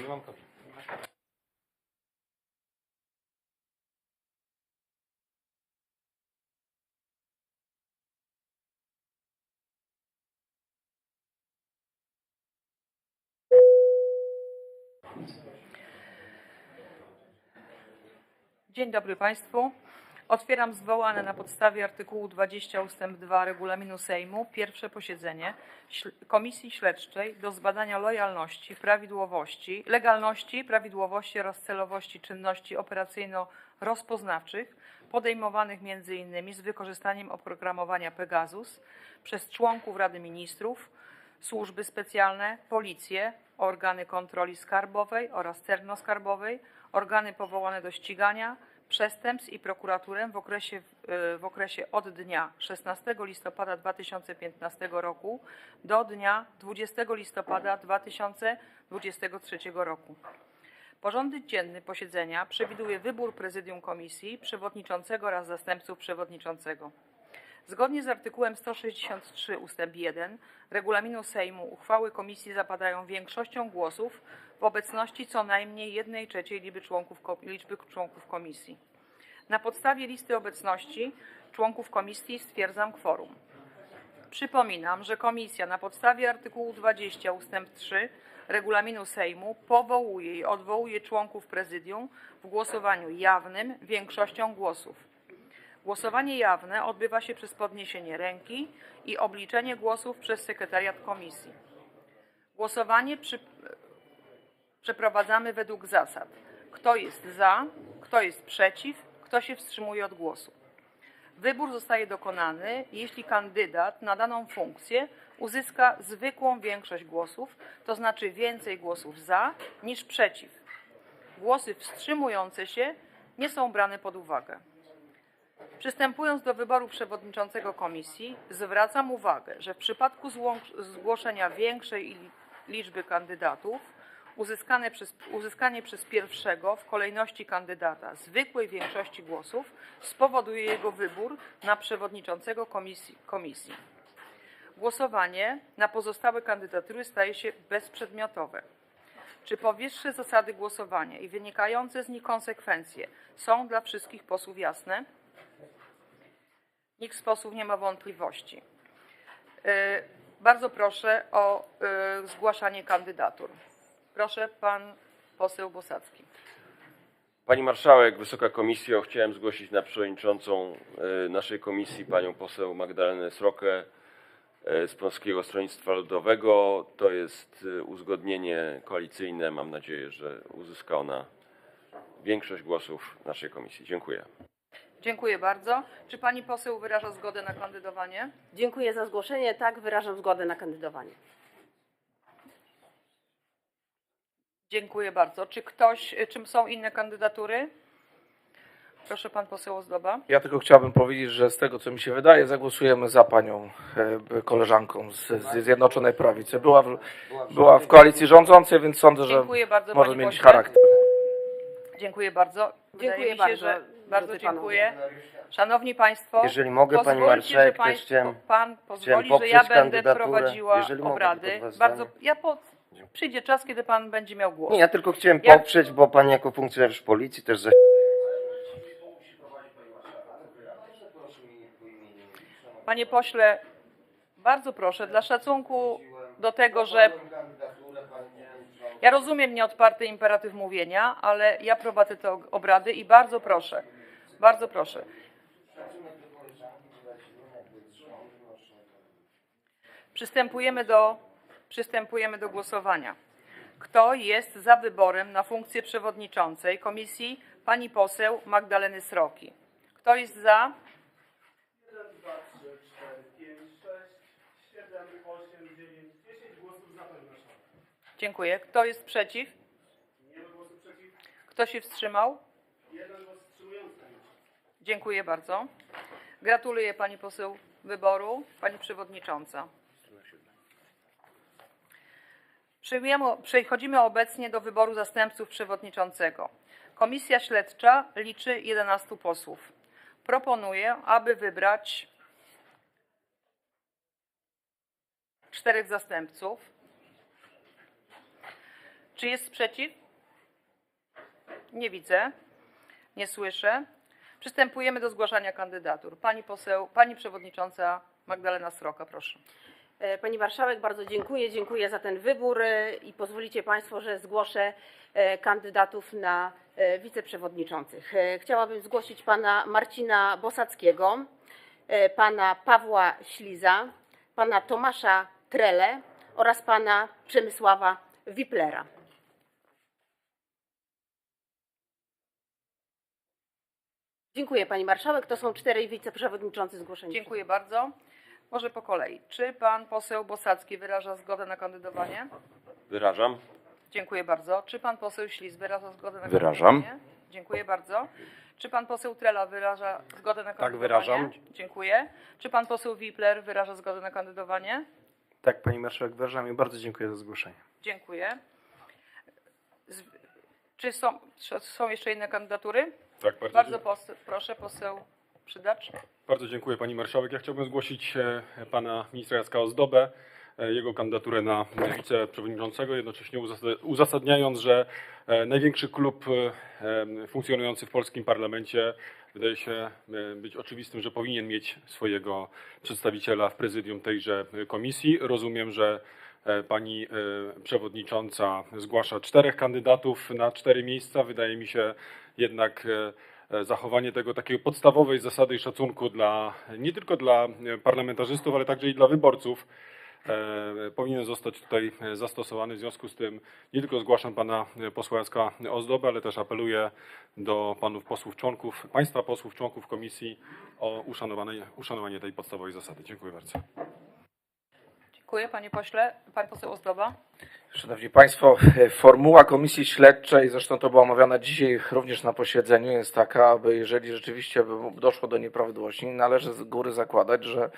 Nie mam. Dzień dobry Państwu. Otwieram zwołane na podstawie artykułu 20 ust. 2 regulaminu Sejmu pierwsze posiedzenie Komisji Śledczej do zbadania lojalności, prawidłowości, legalności, prawidłowości oraz celowości czynności operacyjno-rozpoznawczych podejmowanych m.in. z wykorzystaniem oprogramowania Pegasus przez członków Rady Ministrów, służby specjalne, policję, organy kontroli skarbowej oraz celno-skarbowej, organy powołane do ścigania przestępstw i prokuraturę w okresie, e, w okresie od dnia 16 listopada 2015 roku do dnia 20 listopada 2023 roku. Porządek dzienny posiedzenia przewiduje wybór prezydium komisji, przewodniczącego oraz zastępców przewodniczącego. Zgodnie z artykułem 163 ust. 1 regulaminu Sejmu uchwały komisji zapadają większością głosów w obecności co najmniej 1 trzeciej liczby członków, liczby członków komisji. Na podstawie listy obecności członków komisji stwierdzam kworum. Przypominam, że komisja na podstawie artykułu 20 ust. 3 regulaminu Sejmu powołuje i odwołuje członków prezydium w głosowaniu jawnym większością głosów. Głosowanie jawne odbywa się przez podniesienie ręki i obliczenie głosów przez sekretariat komisji. Głosowanie przy... przeprowadzamy według zasad: kto jest za, kto jest przeciw, kto się wstrzymuje od głosu. Wybór zostaje dokonany, jeśli kandydat na daną funkcję uzyska zwykłą większość głosów, to znaczy więcej głosów za niż przeciw. Głosy wstrzymujące się nie są brane pod uwagę. Przystępując do wyboru przewodniczącego komisji, zwracam uwagę, że w przypadku zgłoszenia większej liczby kandydatów, uzyskane przez, uzyskanie przez pierwszego w kolejności kandydata zwykłej większości głosów spowoduje jego wybór na przewodniczącego komisji. komisji. Głosowanie na pozostałe kandydatury staje się bezprzedmiotowe. Czy powyższe zasady głosowania i wynikające z nich konsekwencje są dla wszystkich posłów jasne? Nikt z posłów nie ma wątpliwości. E, Bardzo proszę o e, zgłaszanie kandydatur. Proszę pan poseł Bosacki. Pani Marszałek, Wysoka Komisjo, chciałem zgłosić na przewodniczącą e, naszej komisji panią poseł Magdalenę Srokę e, z Polskiego Stronnictwa Ludowego. To jest e, uzgodnienie koalicyjne. Mam nadzieję, że uzyska ona większość głosów naszej komisji. Dziękuję. Dziękuję bardzo. Czy pani poseł wyraża zgodę na kandydowanie? Dziękuję za zgłoszenie. Tak, wyrażam zgodę na kandydowanie. Dziękuję bardzo. Czy ktoś, czym są inne kandydatury? Proszę pan poseł Ozdoba. Ja tylko chciałbym powiedzieć, że z tego co mi się wydaje, zagłosujemy za panią e, koleżanką z, z Zjednoczonej Prawicy. Była w, była w koalicji rządzącej, więc sądzę, że bardzo może pośle. charakter. Dziękuję bardzo. Wydaje Dziękuję mi się, bardzo. że Bardzo dziękuję. Szanowni Państwo, Jeżeli mogę, pani marszałek, że państwo, Pan pozwoli, że ja będę prowadziła Jeżeli mogę, obrady. dwa Bardzo, ja po, przyjdzie czas, kiedy Pan będzie miał głos. Nie, ja tylko chciałem Ja- poprzeć, bo pani jako funkcjonariusz policji też za... Panie pośle, bardzo proszę, dla szacunku do tego, że ja rozumiem nieodparty imperatyw mówienia, ale ja prowadzę te obrady i bardzo proszę, bardzo proszę. Przystępujemy do, przystępujemy do głosowania. Kto jest za wyborem na funkcję przewodniczącej komisji pani poseł Magdaleny Sroki? Kto jest za? 1, 2, 3, 4, 5, 6, 7, 8, 9, 10 głosów za Pani Marszałek. Dziękuję. Kto jest przeciw? Nie ma głosów przeciw. Kto się wstrzymał? Jeden głos wstrzymujący. Dziękuję bardzo. Gratuluję pani poseł wyboru, pani przewodnicząca. Przechodzimy obecnie do wyboru zastępców przewodniczącego. Komisja śledcza liczy 11 posłów. Proponuję, aby wybrać czterech zastępców. Czy jest sprzeciw? Nie widzę. Nie słyszę. Przystępujemy do zgłaszania kandydatur. Pani poseł, pani przewodnicząca Magdalena Sroka, proszę. E, Pani Marszałek, bardzo dziękuję. Dziękuję za ten wybór e, i pozwolicie Państwo, że zgłoszę e, kandydatów na wiceprzewodniczących. Chciałabym zgłosić pana Marcina Bosackiego, pana Pawła Śliza, pana Tomasza Trele oraz pana Przemysława Wiplera. Dziękuję Pani Marszałek. To są czterej wiceprzewodniczący zgłoszeni. Dziękuję bardzo. Może po kolei. Czy pan poseł Bosacki wyraża zgodę na kandydowanie? Wyrażam. Dziękuję bardzo. Czy pan poseł Ślis wyraża zgodę na Wyrażam. kandydowanie? Dziękuję bardzo. Czy pan poseł Trela wyraża zgodę na kandydowanie? wyrażam. Dziękuję. Czy pan poseł Wipler wyraża zgodę na kandydowanie? Tak, pani marszałek, wyrażam i bardzo dziękuję za zgłoszenie. Dziękuję. Z, czy są, czy są jeszcze inne kandydatury? Tak, bardzo, Bardzo pos, proszę, poseł Bardzo dziękuję Pani Marszałek. Ja chciałbym zgłosić e, Pana Ministra Jacka Ozdobę, e, jego kandydaturę na wiceprzewodniczącego, jednocześnie uzas- uzasadniając, że e, największy klub funkcjonujący w polskim parlamencie wydaje się być oczywistym, że powinien mieć swojego przedstawiciela w prezydium tejże komisji. Rozumiem, że Pani przewodnicząca zgłasza czterech kandydatów na cztery miejsca. Wydaje mi się jednak zachowanie tego takiego podstawowej zasady i szacunku dla nie tylko dla e, parlamentarzystów, ale także i dla wyborców e, powinien zostać tutaj e, zastosowany. W związku z tym nie tylko zgłaszam pana e, posła Jacka Ozdobę, ale też apeluję do panów posłów członków, państwa posłów członków komisji o uszanowanie, uszanowanie tej podstawowej zasady. Dziękuję bardzo. Dziękuję, panie pośle. Pan poseł Ozdoba. Szanowni Państwo, e, formuła komisji śledczej, zresztą to było omawiane dzisiaj również na posiedzeniu, jest taka, aby jeżeli rzeczywiście doszło do nieprawidłowości, należy z góry zakładać, że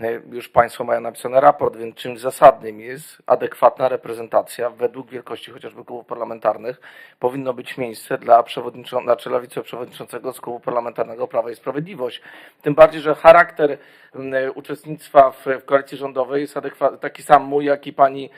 e, już Państwo mają napisany raport, więc czymś zasadnym jest adekwatna reprezentacja według wielkości chociażby klubów parlamentarnych. Powinno być miejsce dla przewodniczącego, znaczy dla wiceprzewodniczącego z klubu parlamentarnego Prawa i Sprawiedliwość. Tym bardziej, że charakter m, uczestnictwa w, w koalicji rządowej jest taki sam mój, jak i pani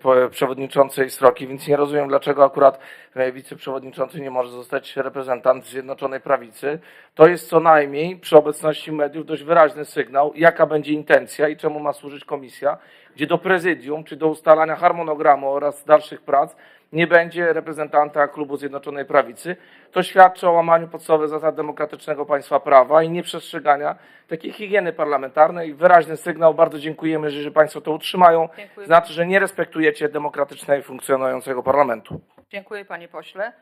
po- przewodniczącej Sroki, więc nie rozumiem, dlaczego akurat e, wiceprzewodniczący nie może zostać reprezentant Zjednoczonej Prawicy. To jest co najmniej przy obecności mediów dość wyraźny sygnał, jaka będzie intencja i czemu ma służyć komisja, gdzie do prezydium czy do ustalania harmonogramu oraz dalszych prac nie będzie reprezentanta klubu Zjednoczonej Prawicy. To świadczy o łamaniu podstawowych zasad demokratycznego państwa prawa i nieprzestrzegania takiej higieny parlamentarnej. Wyraźny sygnał. Bardzo dziękujemy, jeżeli Państwo to utrzymają. Dziękuję. Znaczy, że nie respektujecie demokratycznego i funkcjonującego parlamentu. Dziękuję, panie pośle.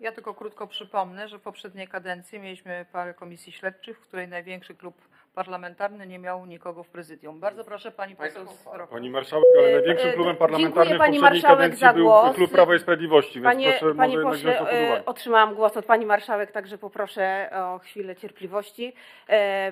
Ja tylko krótko przypomnę, że w poprzedniej kadencji mieliśmy parę komisji śledczych, w której największy klub parlamentarny nie miał nikogo w prezydium. Bardzo proszę, pani poseł. Pani Marszałek, ale E, największym e, klubem parlamentarnym pani marszałek za był głos. klub Prawa i Sprawiedliwości, więc Panie, proszę panie może pośle, jednak e, otrzymałam głos od pani marszałek, także poproszę o chwilę cierpliwości.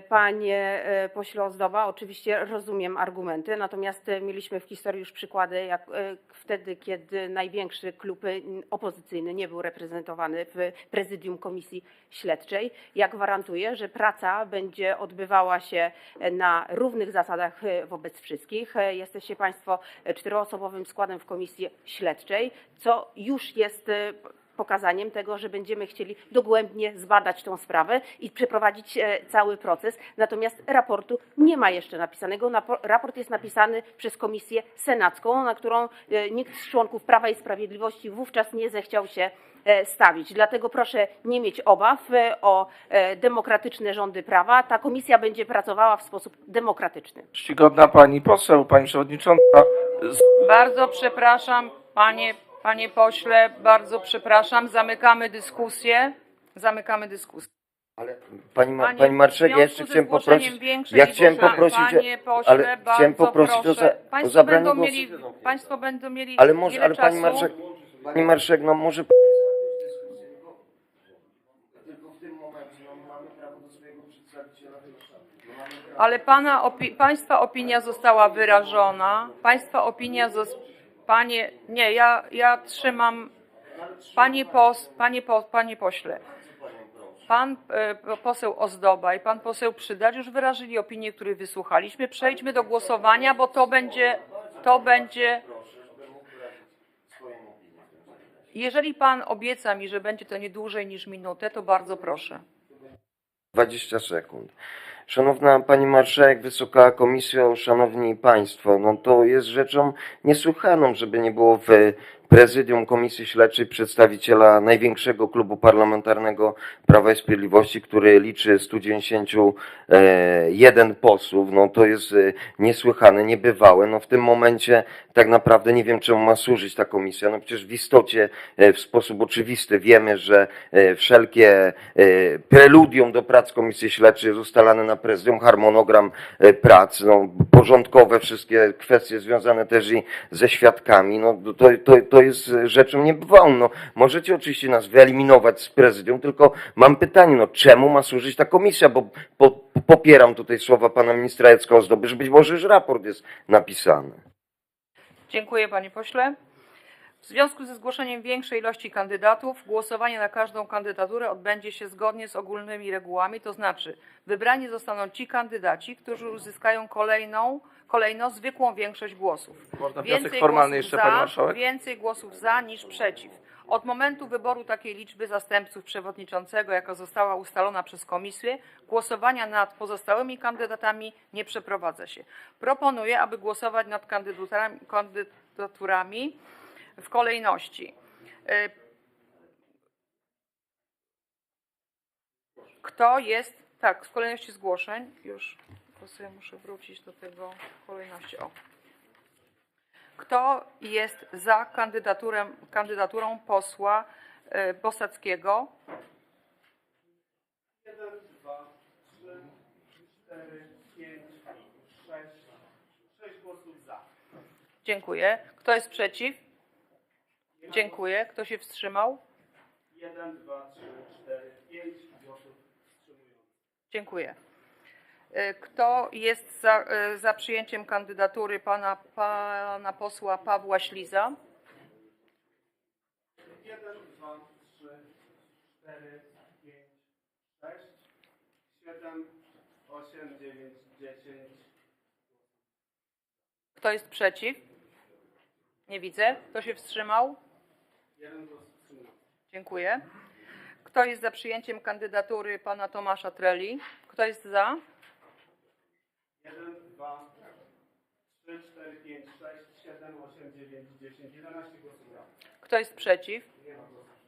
Panie pośle Ozdoba, oczywiście rozumiem argumenty, natomiast mieliśmy w historii już przykłady, jak wtedy, kiedy największy klub opozycyjny nie był reprezentowany w prezydium komisji śledczej. Ja gwarantuję, że praca będzie odbywała się na równych zasadach wobec wszystkich. Jesteście Państwo czteroosobowym składem w komisji śledczej, co już jest e, pokazaniem tego, że będziemy chcieli dogłębnie zbadać tą sprawę i przeprowadzić e, cały proces. Natomiast raportu nie ma jeszcze napisanego. Raport jest napisany przez komisję senacką, na którą e, nikt z członków Prawa i Sprawiedliwości wówczas nie zechciał się stawić. Dlatego proszę nie mieć obaw e, o e, demokratyczne rządy prawa. Ta komisja będzie pracowała w sposób demokratyczny. Czcigodna pani poseł, pani przewodnicząca, Bardzo przepraszam, panie, panie pośle, bardzo przepraszam. Zamykamy dyskusję. Zamykamy dyskusję. Ale pani, ma, Panie- pani marszałek, ja jeszcze ze chciałem poprosić, ja chciałem poprosić, Panie pośle, ale bardzo chciałem poprosić o, proszę. za, o Państwo zabranie będą głosu. mieli, Państwo będą mieli Ale może, ale pani marszałek, pani marszałek, no może tylko w tym momencie no, mamy prawo do swojego przedstawiciela. Ale pana opi- Państwa opinia została wyrażona. Państwa opinia Panie, nie, ja, ja trzymam. Panie, pos, panie, po, panie pośle, pan e, poseł Ozdoba i pan poseł Przydacz już wyrażyli opinię, której wysłuchaliśmy. Przejdźmy do głosowania, bo to będzie, to będzie. Jeżeli pan obieca mi, że będzie to nie dłużej niż minutę, to bardzo proszę. 20 sekund. Szanowna Pani Marszałek, Wysoka Komisjo, Szanowni Państwo, no to jest rzeczą niesłychaną, żeby nie było w prezydium Komisji Śledczej przedstawiciela największego klubu parlamentarnego Prawa i Sprawiedliwości, który liczy 191 posłów. No to jest e, niesłychane, niebywałe. No w tym momencie tak naprawdę nie wiem, czemu ma służyć ta komisja. No przecież w istocie, e, w sposób oczywisty wiemy, że e, wszelkie e, preludium do prac Komisji Śledczej jest ustalane na prezydium, harmonogram e, prac, no, porządkowe wszystkie kwestie związane też i ze świadkami, no to, to, to jest rzeczą niebywałą. No, możecie oczywiście nas wyeliminować z prezydium, tylko mam pytanie, no czemu ma służyć ta komisja, bo po, popieram tutaj słowa pana ministra Jacka Ozdoby, że być może już raport jest napisany. Dziękuję panie pośle. W związku ze zgłoszeniem większej ilości kandydatów, głosowanie na każdą kandydaturę odbędzie się zgodnie z ogólnymi regułami, to znaczy wybrani zostaną ci kandydaci, którzy uzyskają kolejną, kolejno zwykłą większość głosów. Można wniosek Więcej formalny głosów jeszcze, za, marszałek? Więcej głosów za niż przeciw. Od momentu wyboru takiej liczby zastępców przewodniczącego, jaka została ustalona przez komisję, głosowania nad pozostałymi kandydatami nie przeprowadza się. Proponuję, aby głosować nad kandydaturami, kandydaturami w kolejności. Y, Kto jest, tak, w kolejności zgłoszeń, już po sobie muszę wrócić do tego kolejności. O. Kto jest za kandydaturę, kandydaturą posła y, Bosackiego? 1, 2, 3, 4, 5, 6, 6 głosów za. Dziękuję. Kto jest przeciw? Dziękuję. Kto się wstrzymał? 1, 2, 3, 4, 5 głosów wstrzymujących. Dziękuję. Y, Kto jest za, y, za przyjęciem kandydatury pana, pana posła Pawła Śliza? 1, 2, 3, 4, 5, 6, 7, 8, 9, 10, Kto jest przeciw? Nie widzę. Kto się wstrzymał? 1 głos wstrzymujący. Dziękuję. Kto jest za przyjęciem kandydatury pana Tomasza Treli? Kto jest za? 1, 2, 3, 4, 5, 6, 7, 8, 9, 10, 11 głosów za. Kto jest przeciw?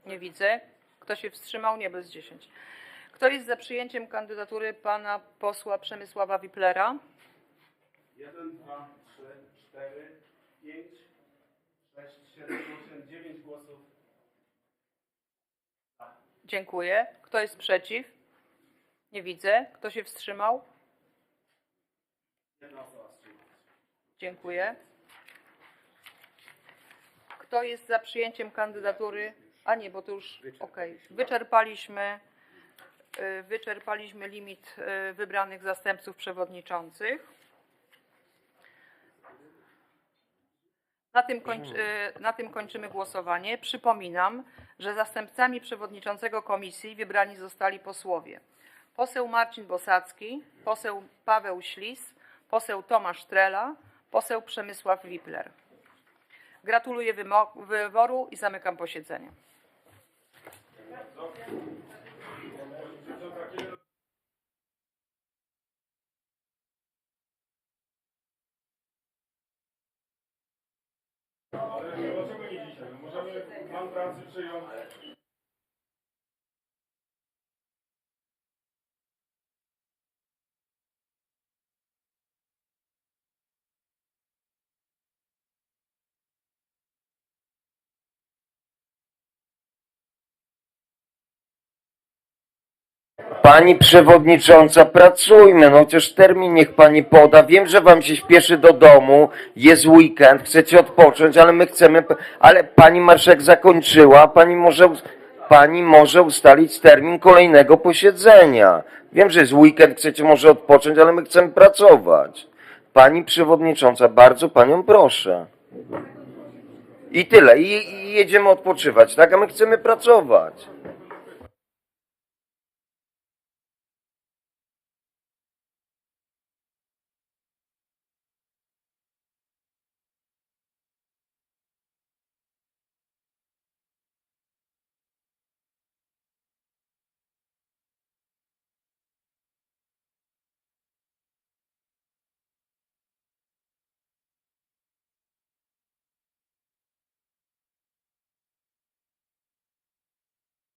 Nie widzę. Kto się wstrzymał? Nie bez 10. Kto jest za przyjęciem kandydatury pana posła Przemysława Wiplera? 1, 2, 3, 4, 5, 6, 7, 8, 9 głosów. Dziękuję. Kto jest przeciw? Nie widzę. Kto się wstrzymał? Jedna osoba wstrzymała. Dziękuję. Kto jest za przyjęciem kandydatury? A nie, bo to już okej. Wyczerpaliśmy, y, wyczerpaliśmy limit y, wybranych zastępców przewodniczących. Na tym, kończ, y, na tym kończymy głosowanie. Przypominam, że zastępcami przewodniczącego komisji wybrani zostali posłowie. Poseł Marcin Bosacki, poseł Paweł Ślis, poseł Tomasz Trela, poseł Przemysław Wipler. Gratuluję wyboru i zamykam posiedzenie. to you. Pani przewodnicząca, pracujmy, no chociaż termin niech pani poda. Wiem, że wam się śpieszy do domu, jest weekend, chcecie odpocząć, ale my chcemy, ale pani marszałek zakończyła, pani może, pani może ustalić termin kolejnego posiedzenia. Wiem, że jest weekend, chcecie może odpocząć, ale my chcemy pracować. Pani przewodnicząca, bardzo panią proszę. I tyle, i, i jedziemy odpoczywać, tak? A my chcemy pracować.